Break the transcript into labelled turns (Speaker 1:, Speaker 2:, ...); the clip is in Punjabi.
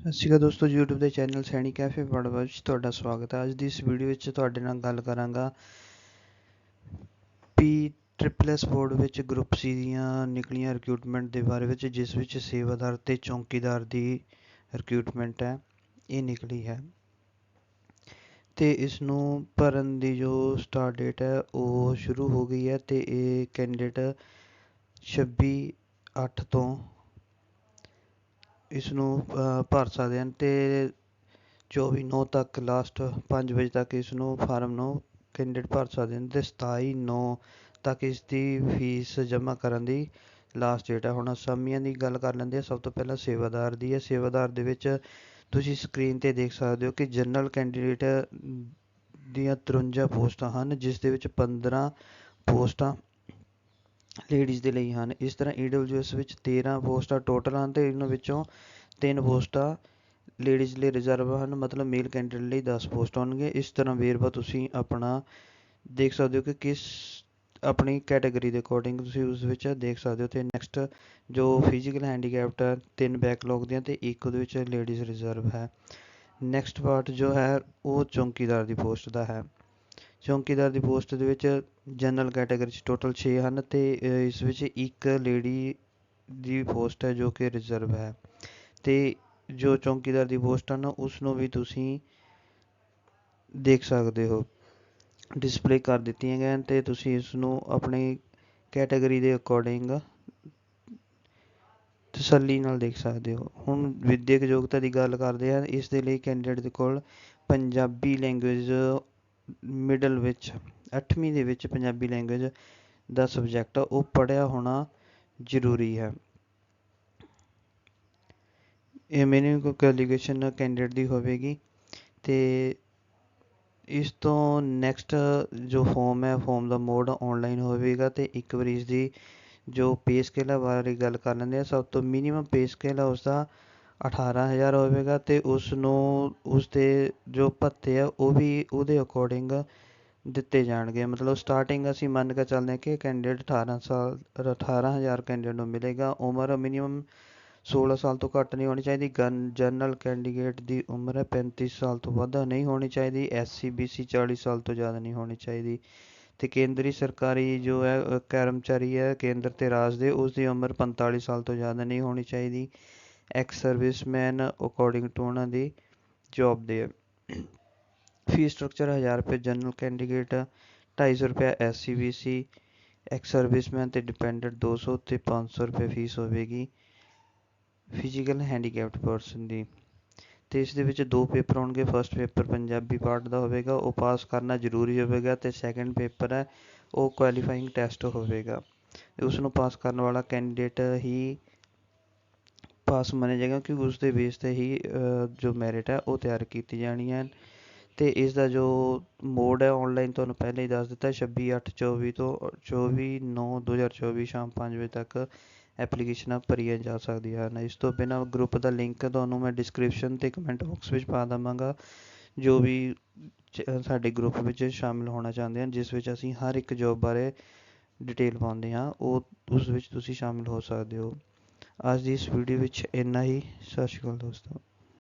Speaker 1: ਸਤਿ ਸ਼੍ਰੀ ਅਕਾਲ ਦੋਸਤੋ, YouTube ਦੇ ਚੈਨਲ ਸੈਣੀ ਕੈਫੇ ਵੜਵਾ ਵਿੱਚ ਤੁਹਾਡਾ ਸਵਾਗਤ ਹੈ। ਅੱਜ ਦੀ ਇਸ ਵੀਡੀਓ ਵਿੱਚ ਤੁਹਾਡੇ ਨਾਲ ਗੱਲ ਕਰਾਂਗਾ ਪੀ ਟ੍ਰਿਪਲਸ ਬੋਰਡ ਵਿੱਚ ਗਰੁੱਪ ਸੀ ਦੀਆਂ ਨਿਕਲੀਆਂ ਰਿਕਰੂਟਮੈਂਟ ਦੇ ਬਾਰੇ ਵਿੱਚ, ਜਿਸ ਵਿੱਚ ਸੇਵਾਦਾਰ ਤੇ ਚੌਂਕੀਦਾਰ ਦੀ ਰਿਕਰੂਟਮੈਂਟ ਹੈ, ਇਹ ਨਿਕਲੀ ਹੈ। ਤੇ ਇਸ ਨੂੰ ਭਰਨ ਦੀ ਜੋ ਸਟਾਰਟ ਡੇਟ ਹੈ, ਉਹ ਸ਼ੁਰੂ ਹੋ ਗਈ ਹੈ ਤੇ ਇਹ ਕੈਂਡੀਡੇਟ 26 8 ਤੋਂ ਇਸ ਨੂੰ ਭਰ ਸਕਦੇ ਹਨ ਅਤੇ ਚੌਵੀ ਨੌ ਤੱਕ ਲਾਸਟ ਪੰਜ ਵਜੇ ਤੱਕ ਇਸ ਨੂੰ ਫਾਰਮ ਨੂੰ ਕੈਂਡੀਡੇਟ ਭਰ ਸਕਦੇ ਹਨ ਅਤੇ ਸਤਾਈ ਨੌ ਤੱਕ ਇਸ ਦੀ ਫੀਸ ਜਮ੍ਹਾਂ ਕਰਨ ਦੀ ਲਾਸਟ ਡੇਟ ਹੈ। ਹੁਣ ਅਸਾਮੀਆਂ ਦੀ ਗੱਲ ਕਰ ਲੈਂਦੇ ਹਾਂ, ਸਭ ਤੋਂ ਪਹਿਲਾਂ ਸੇਵਾਦਾਰ ਦੀ ਹੈ। ਸੇਵਾਦਾਰ ਦੇ ਵਿੱਚ ਤੁਸੀਂ ਸਕਰੀਨ ਤੇ ਦੇਖ ਸਕਦੇ ਹੋ ਕਿ ਜਨਰਲ ਕੈਂਡੀਡੇਟ ਦੀਆਂ 53 ਪੋਸਟਾਂ ਹਨ, ਜਿਸ ਦੇ ਵਿੱਚ 15 ਪੋਸਟਾਂ ਲੇਡੀਜ਼ ਦੇ ਲਈ ਹਨ। ਇਸ ਤਰ੍ਹਾਂ ਈ ਡਬਲਿਊ ਐੱਸ ਵਿੱਚ 13 ਪੋਸਟਾਂ ਟੋਟਲ ਹਨ ਅਤੇ ਇਹਨਾਂ ਵਿੱਚੋਂ ਤਿੰਨ ਪੋਸਟਾਂ ਲੇਡੀਜ਼ ਲਈ ਰਿਜ਼ਰਵ ਹਨ। ਮਤਲਬ ਮੇਲ ਕੈਂਡੀਡੇਟ ਲਈ ਦਸ ਪੋਸਟ ਹੋਣਗੇ ਇਸ ਤਰ੍ਹਾਂ ਵੇਰਵਾ ਤੁਸੀਂ ਆਪਣਾ ਦੇਖ ਸਕਦੇ ਹੋ ਕਿ ਕਿਸ ਆਪਣੀ ਕੈਟਾਗਰੀ ਦੇ ਅਕੋਰਡਿੰਗ ਤੁਸੀਂ ਉਸ ਵਿੱਚ ਦੇਖ ਸਕਦੇ ਹੋ। ਤੇ ਨੈਕਸਟ ਜੋ ਫਿਜ਼ੀਕਲ ਹੈਂਡੀਕੈਪਟ ਹੈ, ਤਿੰਨ ਬੈਕਲੌਗ ਦੀਆਂ ਤੇ ਇੱਕ ਉਹਦੇ ਵਿੱਚ ਲੇਡੀਜ਼ ਰਿਜ਼ਰਵ ਹੈ। ਨੈਕਸਟ ਪਾਰਟ ਜੋ ਹੈ, ਉਹ ਚੌਂਕੀਦਾਰ ਦੀ ਪੋਸਟ ਦਾ ਹੈ। ਚੌਂਕੀਦਾਰ ਦੀ ਪੋਸਟ ਦੇ ਵਿੱਚ ਜਨਰਲ ਕੈਟਾਗਰੀ 'ਚ ਟੋਟਲ 6 ਹਨ ਅਤੇ ਇਸ ਵਿੱਚ ਇੱਕ ਲੇਡੀ ਦੀ ਪੋਸਟ ਹੈ ਜੋ ਕਿ ਰਿਜ਼ਰਵ ਹੈ। ਅਤੇ ਜੋ ਚੌਂਕੀਦਾਰ ਦੀ ਪੋਸਟ ਹਨ ਉਸ ਨੂੰ ਵੀ ਤੁਸੀਂ ਦੇਖ ਸਕਦੇ ਹੋ। ਡਿਸਪਲੇ ਕਰ ਦਿੱਤੀਆਂ ਗਈਆਂ ਤੇ ਤੁਸੀਂ ਇਸ ਨੂੰ ਆਪਣੀ ਕੈਟਾਗਰੀ ਦੇ ਅਕੋਰਡਿੰਗ ਤਸੱਲੀ ਨਾਲ ਦੇਖ ਸਕਦੇ ਹੋ। ਹੁਣ ਵਿਦਿਅਕ ਯੋਗਤਾ ਦੀ ਗੱਲ ਕਰਦੇ ਹਾਂ, ਇਸ ਦੇ ਲਈ ਕੈਂਡੀਡੇਟ ਦੇ ਕੋਲ ਪੰਜਾਬੀ ਲੈਂਗੁਏਜ ਮਿਡਲ ਵਿੱਚ, ਅੱਠਵੀਂ ਦੇ ਵਿੱਚ ਪੰਜਾਬੀ ਲੈਂਗੁਏਜ ਦਾ ਸਬਜੈਕਟ ਉਹ ਪੜ੍ਹਿਆ ਹੋਣਾ ਜ਼ਰੂਰੀ ਹੈ। ਇਹ ਮੈਨੂੰ ਕੁਆਲੀਫਿਕੇਸ਼ਨ ਕੈਂਡੀਡੇਟ ਦੀ ਹੋਵੇਗੀ ਤੇ ਇਸ ਤੋਂ ਨੈਕਸਟ ਜੋ ਫੋਮ ਹੈ ਫੋਮ ਦਾ ਮੋਡ ਆਨਲਾਈਨ ਹੋਵੇਗਾ ਤੇ ਇੱਕ ਵਾਰੀ ਇਸ ਦੀ ਜੋ ਪੇ ਸਕੇਲ ਬਾਰੇ ਗੱਲ ਕਰ ਲੈਂਦੇ ਆ। ਸਭ ਤੋਂ ਮਿਨੀਮਮ ਪੇ ਸਕੇਲ ਹੈ ਉਸ ਦਾ 18000 ਹੋਵੇਗਾ ਅਤੇ ਉਸ ਨੂੰ ਉਸ ਜੋ ਭੱਤੇ ਆ, ਉਹ ਵੀ ਉਹਦੇ ਅਕੋਰਡਿੰਗ ਦਿੱਤੇ ਜਾਣਗੇ। ਮਤਲਬ ਸਟਾਰਟਿੰਗ ਅਸੀਂ ਮੰਨ ਕੇ ਚੱਲਦੇ ਹਾਂ ਕਿ ਕੈਂਡੀਡੇਟ 18 ਸਾਲ 18000 ਕੈਂਡੀਡੇਟ ਨੂੰ ਮਿਲੇਗਾ। ਉਮਰ ਮਿਨੀਮਮ 16 ਸਾਲ ਤੋਂ ਘੱਟ ਨਹੀਂ ਹੋਣੀ ਚਾਹੀਦੀ। ਗਨ ਜਨਰਲ ਕੈਂਡੀਡੇਟ ਦੀ ਉਮਰ ਹੈ 35 ਸਾਲ ਤੋਂ ਵੱਧ ਨਹੀਂ ਹੋਣੀ ਚਾਹੀਦੀ। ਐੱਸ ਸੀ ਬੀ ਸੀ ਚਾਲੀ ਸਾਲ ਤੋਂ ਜ਼ਿਆਦਾ ਨਹੀਂ ਹੋਣੀ ਚਾਹੀਦੀ। ਅਤੇ ਕੇਂਦਰੀ ਸਰਕਾਰੀ ਜੋ ਹੈ ਕਰਮਚਾਰੀ ਹੈ, ਕੇਂਦਰ ਅਤੇ ਰਾਜ ਦੇ ਉਸ ਦੀ ਉਮਰ 45 ਸਾਲ ਤੋਂ ਜ਼ਿਆਦਾ ਨਹੀਂ ਹੋਣੀ ਚਾਹੀਦੀ। ਐਕਸ ਸਰਵਿਸਮੈਨ ਅਕੋਰਡਿੰਗ ਟੂ ਉਹਨਾਂ ਦੀ ਜੌਬ ਦੇ ਫੀਸ ਸਟਰਕਚਰ 1000 ਰੁਪਏ ਜਨਰਲ ਕੈਂਡੀਡੇਟ 250 ਰੁਪਏ ਐਸਸੀ ਬੀਸੀ ਐਕਸ ਸਰਵਿਸਮੈਨ ਤੇ ਡਿਪੈਂਡੈਂਟ 200 ਤੇ 500 ਰੁਪਏ ਫੀਸ ਹੋਵੇਗੀ ਫਿਜ਼ੀਕਲ ਹੈਂਡੀਕੈਪਡ ਪਰਸਨ ਦੀ ਤੇ ਇਸ ਦੇ ਵਿੱਚ ਦੋ ਪੇਪਰ ਹੋਣਗੇ ਫਰਸਟ ਪੇਪਰ ਪੰਜਾਬੀ ਪਾਰਟ ਦਾ ਹੋਵੇਗਾ, ਉਹ ਪਾਸ ਕਰਨਾ ਜ਼ਰੂਰੀ ਹੋਵੇਗਾ ਤੇ ਸੈਕੰਡ ਪੇਪਰ ਹੈ, ਉਹ ਕੁਆਲੀਫਾਈਂਗ ਟੈਸਟ ਹੋਵੇਗਾ ਉਸ ਨੂੰ ਪਾਸ ਕਰਨ ਵਾਲਾ ਕੈਂਡੀਡੇਟ ਹੀ ਪਾਸ ਮੰਨਿਆ ਜਾਏਗਾ ਕਿਉਂਕਿ ਉਸ ਦੇ ਬੇਸ ਤੇ ਹੀ ਜੋ ਮੈਰਿਟ ਹੈ, ਉਹ ਤਿਆਰ ਕੀਤੀ ਜਾਣੀ ਹੈ। ਅਤੇ ਇਸ ਦਾ ਜੋ ਮੋਡ ਹੈ ਔਨਲਾਈਨ ਤੁਹਾਨੂੰ ਪਹਿਲਾਂ ਹੀ ਦੱਸ ਦਿੱਤਾ 26 8 24 ਤੋਂ 24 9 2024 ਸ਼ਾਮ ਪੰਜ ਵਜੇ ਤੱਕ ਐਪਲੀਕੇਸ਼ਨਾਂ ਭਰੀਆਂ ਜਾ ਸਕਦੀਆਂ ਹਨ। ਇਸ ਤੋਂ ਬਿਨਾਂ ਗਰੁੱਪ ਦਾ ਲਿੰਕ ਤੁਹਾਨੂੰ ਮੈਂ ਡਿਸਕ੍ਰਿਪਸ਼ਨ ਅਤੇ ਕਮੈਂਟ ਬਾਕਸ ਵਿੱਚ ਪਾ ਦੇਵਾਂਗਾ। ਜੋ ਵੀ ਸਾਡੇ ਗਰੁੱਪ ਵਿੱਚ ਸ਼ਾਮਿਲ ਹੋਣਾ ਚਾਹੁੰਦੇ ਹਨ, ਜਿਸ ਵਿੱਚ ਅਸੀਂ ਹਰ ਇੱਕ ਜੋਬ ਬਾਰੇ ਡਿਟੇਲ ਪਾਉਂਦੇ ਹਾਂ, ਉਹ, ਉਸ ਵਿੱਚ ਤੁਸੀਂ ਸ਼ਾਮਿਲ ਹੋ ਸਕਦੇ ਹੋ। ਅੱਜ ਦੀ ਇਸ ਵੀਡੀਓ ਵਿੱਚ ਇੰਨਾ ਹੀ। ਸਤਿ ਸ਼੍ਰੀ ਅਕਾਲ ਦੋਸਤੋ।